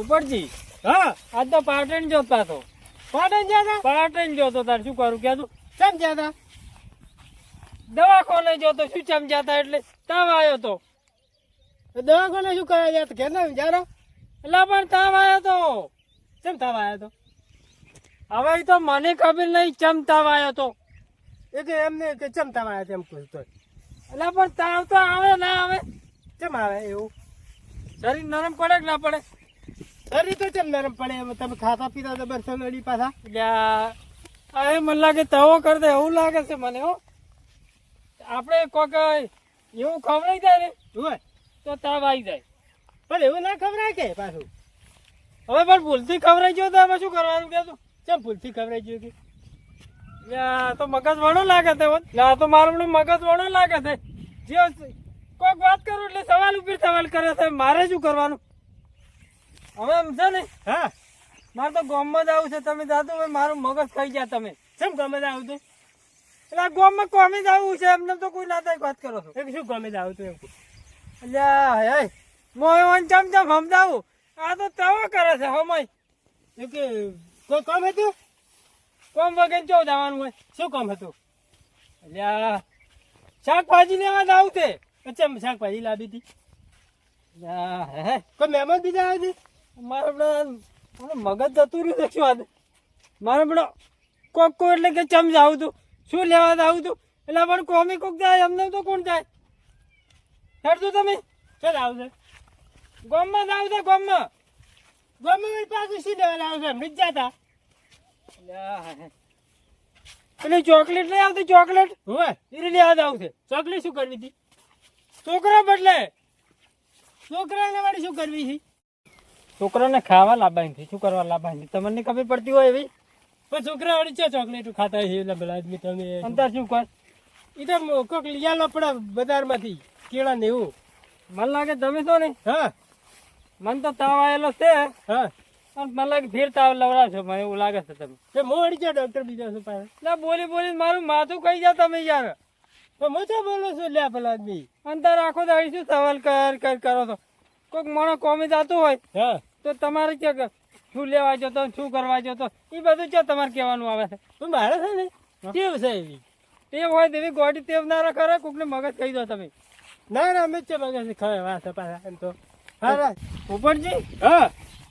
ઉપરજી હા. આજ તો પાટણ જોતા તો. પાટણ જ્યાં પાટણ જોતો તાર શું કરું કહેતું કેમ ગયા તા દવાખાને જોતો શું ચમ જતા એટલે? તાવ આવ્યો તો. દવાખોને શું કરવા જતા ઘેર ના વિચારો એટલે પણ તાવ આવ્યો તો. કેમ તાવ આવ્યો તો? હવે તો મને ખબર નહીં ચમ તાવ આવ્યો તો. એ કે એમને કે ચમ તાવ આવ્યો તેમ પૂછતો એટલે પણ તાવ તો આવે ના આવે. કેમ આવે એવું? શરીર નરમ પડે કે ના પડે? શરીર તો ચમ નરમ પડે તમે ખાતા પીતા તો બરસો નડી પાછા. એટલે મને લાગે તવો કરતો દે એવું લાગે છે મને હો. આપણે કોક એવું ખવડાઈ જાય ને હોય. તો તાવ આવી જાય. પણ એવું ના ખબરાય કે પાછું? હવે પણ ભૂલથી ખવડાઈ ગયો તો એમાં શું કરવાનું કે તું? ચમ ભૂલથી ખબરાઈ ગયો કે? તો મગજ વણો લાગે છે ના તો મારું મગજ વણો લાગે છે. જે કોઈક વાત કરું એટલે સવાલ ઉપર સવાલ કરે છે મારે શું કરવાનું? હવે એમ છે ને હા. મારે તો ગામમાં જ આવું છે. તમે દાદુ હોય મારું મગજ ખાઈ ગયા તમે. કેમ ગમે તે? આવતું એટલે ગોમમાં કોમી જ આવું છે એમને તો કોઈ ના વાત કરો છો. એક શું ગમે તે આવતું એમ એટલે હે મોય વન ચમ ચમ સમજાવું આ તો તવો કરે છે હમય. એ કે કોઈ કામ હતું? કોમ વગર ચો જવાનું હોય? શું કામ હતું? એટલે શાકભાજી લેવા જ આવું છે. અચ્છા શાકભાજી લાવી હતી. કોઈ મહેમાન બીજા આવ્યા છે? મારે હમણાં મગજ જતું રહ્યું છે શું વાત મારે હમણાં કોક એટલે કે ચમ જાવું તું. શું લેવા આવું તું? એટલે પણ કોમી કોક જાય, અમને તો કોણ જાય? હેડતું તમે. ચાલ આવશે ગોમમાં જાવ આવશે ગોમમાં. ગમે પાછું શું લેવા આવશે? એમ જ જાતા. પેલી ચોકલેટ લઈ આવતી, ચોકલેટ? હવે એ લેવા આવશે ચોકલેટ ચોકલી શું કરવી હતી? છોકરા બદલે. છોકરાને વાળી શું કરવી છે છોકરાને ખાવા લાવવાની છે. શું કરવા લાવવાની તમને ખબર પડતી હોય એવી? પણ છોકરા વાળી છે ચોકલેટ ખાતા છે એટલે આદમી તમે? અંતર શું કર એ તો કોક લઈ આલો પડે બજારમાંથી. કેળા ને એવું. મને લાગે તમે તો ને? હા. મને તો તાવ આવેલો છે. હા. મને લાગે ફેર તાવ લવડાવશો મને એવું લાગે છે તમે તે મોડી છે ડોક્ટર બીજા શું પાસે ના બોલી બોલી મારું માથું કહી જાવ તમે યાર. તો હું તો બોલું છું લે પેલા આદમી અંતર આખો દાડી શું સવાલ કર કર કરો છો? કોઈક માણસ કોમી જતું હોય. હા. તો તમારે કે શું લેવા જતો શું કરવા જતો? એ બધું છે તમારે કહેવાનું આવે છે. પણ મારે છે ને કેવું છે એવી. ટેવ હોય તેવી ગોડી ટેવ ના રાખે કોકને મગજ કહી દો તમે. ના ના અમે છે મગજ ખબર વાત છે પાછા એમ તો. હા ઉપરજી હા.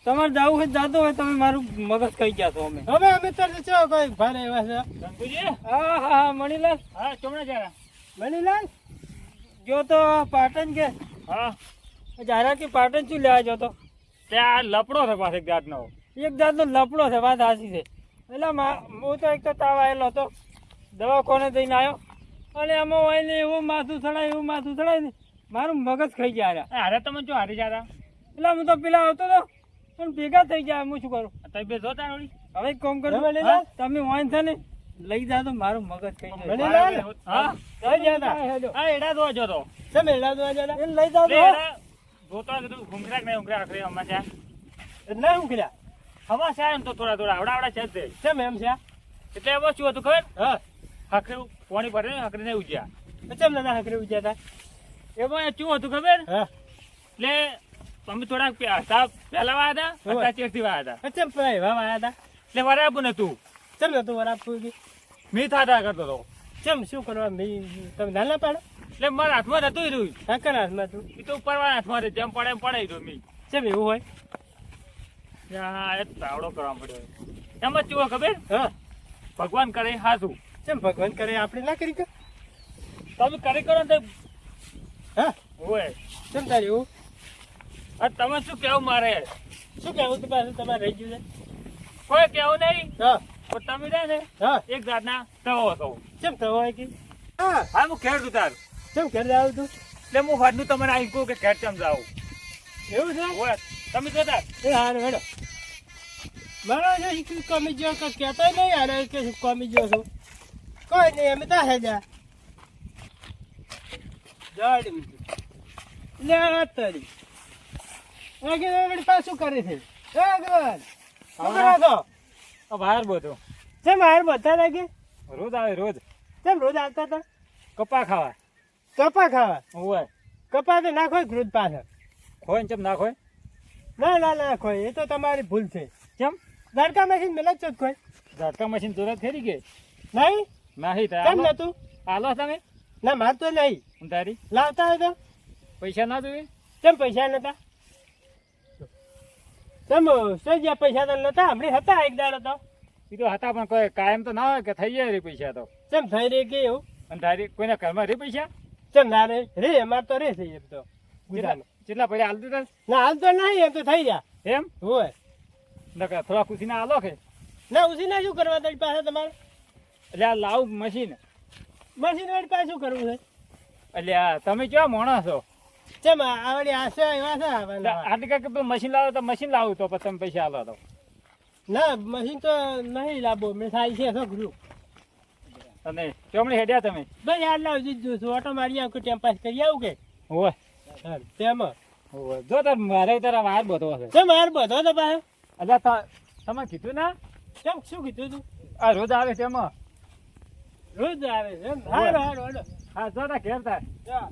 તમારે જવું હોય જાતો હોય તમે મારું મગજ કહી ગયા છો અમે. હવે અમે તો છો કોઈ ભારે એવા છે. હા હા હા મણીલાલ. હા ચોમડા જરા મણીલાલ? જો તો પાટણ કે? હા. જારા કે પાટણ શું લેવા જો તો ત્યાં લપડો છે પાછો એક જાતનો. એક જાતનો લપડો છે વાત સાચી છે. એટલે હું તો એક તો તાવ આવેલો હતો. દવાખાને જઈને આવ્યો અને એમાં હોય ને એવું માથું ચડાય એવું માથું ચડાય ને મારું મગજ ખાઈ ગયા હારા. હારે તમે જો હારી જતા. એટલે હું તો પેલા આવતો હતો પણ ભેગા થઈ ગયા હું શું કરું? તમે બે જોતા વળી. હવે એક કામ કરો? તમે હોય છે ને લઈ જા તો મારું મગજ ખાઈ જાય? હા લઈ ગયા હા? હેડો. આ એડા જોવા જતો તમે એડા દોવા જતા લઈ જાઓ જોતા કીધું ઘૂંઘરા નહીં ઘૂંઘરા? આખરી આમાં છે ના હું કર્યા હવા છે એમ તો થોડા થોડા. આવડા આવડા છે જ. કેમ એમ છે? એટલે એમાં શું હતું ખબર? હા. હાકરી પાણી ભરે હાકરી ને ઉજ્યા. કેમ ના હાકરે ઉજ્યા હતા એમાં શું હતું ખબર? હા. એટલે અમે થોડાક હતા પહેલા વાયા હતા. હતા વાયા હતા કેમ પેલા વાયા હતા એટલે વરાપું નતું કેમ નતું કે? મી થાતા કરતો હતો કેમ શું કરવા મેં તમે નાના પાડો? એટલે મારા હાથમાં એ રહ્યું. કાકા હાથમાં તું એ તો ઉપરવાળા હાથમાં હતું. જેમ પડે એમ પડે એ રહ્યું મી કેમ એવું હોય? હા એ તાવડો કરવા પડ્યો એમ જ જુઓ ખબર? હા. ભગવાન કરે હાથું. કેમ ભગવાન કરે આપણે ના કરી તમે કરી કરો ને તો હા. હોય. કેમ તારે એવું? આ તમે શું કેવું મારે? શું કહેવું તું પાછું? તમારે રહી ગયું કોઈ કેવું નહીં. છે હા. પણ તમે ને હા. એક જાતના તવો છો. કેમ હોય કે? હા હા હું ખેડ તું તાર. કેમ ઘેર જાવ તું? એટલે હું વાતનું તમને આવી કહું કે ઘેર ચમ જાવ એવું છે? હોય. તમે જોતા એ હાર હેડો. મારા જે કમી ગયો કે કહેતો નહીં યાર કે શું કમી ગયો છું. કોઈ નહીં અમે તા હેજા જાડી મીઠી. લે આ તારી. આગળ વળી પાછું કરે છે. આગળ. શું કરો બહાર બધો. કેમ હાર બધા લાગે? રોજ આવે રોજ. કેમ રોજ આવતા હતા? કપા ખાવા. કપા ખાવા? હોય. કપા તો નાખો ગ્રુદ પાછળ. ખોય ને ચમ નાખો ના ના ના ખોય એ તો તમારી ભૂલ છે. કેમ ધડકા મશીન મેલે જ ખોય કોઈ. મશીન તુરત ફેરી ગઈ નહીં? નહીં તો કેમ નતું આલો તમે? ના માર તો નહીં. તારી? લાવતા હોય તો? પૈસા ના જોઈએ? કેમ પૈસા નતા તમ શું જ્યાં પૈસા તો નતા હમણાં હતા એક દાડો તો. એ તો હતા પણ કોઈ કાયમ તો ના હોય કે થઈ જાય રે પૈસા તો. કેમ થઈ રે કે એવું? અને તારી કોઈના ઘરમાં રે પૈસા? ના રે રે અમાર તો રે છે એમ તો કેટલા કેટલા પડ્યા હાલ દીધા ના હાલ તો નહીં એમ તો થઈ ગયા. એમ? હોય. નકર થોડા ખુશીના હાલો કે? ના ઉસી શું કરવા તારી પાસે તમારે? એટલે આ લાવ મશીન. મશીન વાળી પાસે શું કરવું છે? એટલે તમે કેવા માણસ છો? કેમ આ આવડી આશા એવા છે કાંઈક પેલું મશીન લાવો તો મશીન લાવું તો પછી તમે પૈસા હાલો તો. ના મશીન તો નહીં લાવો મેં થાય છે છોકરું અને ચોમડી હેડ્યા તમે? બસ યાર લાવ જીજુ છું ઓટો મારી આવું કે ટાઈમ પાસ કરી આવું કે? હોય હા, તેમાં. હોય જો તાર મારે તારા વાર બધો હશે. તે યાર બધો તો એટલે તા- તમે કીધું ના? કેમ શું કીધું તું? આ રોજ આવે છે એમાં. રોજ આવે છે એમ. હારો હા જો તા ઘેર થાય જા.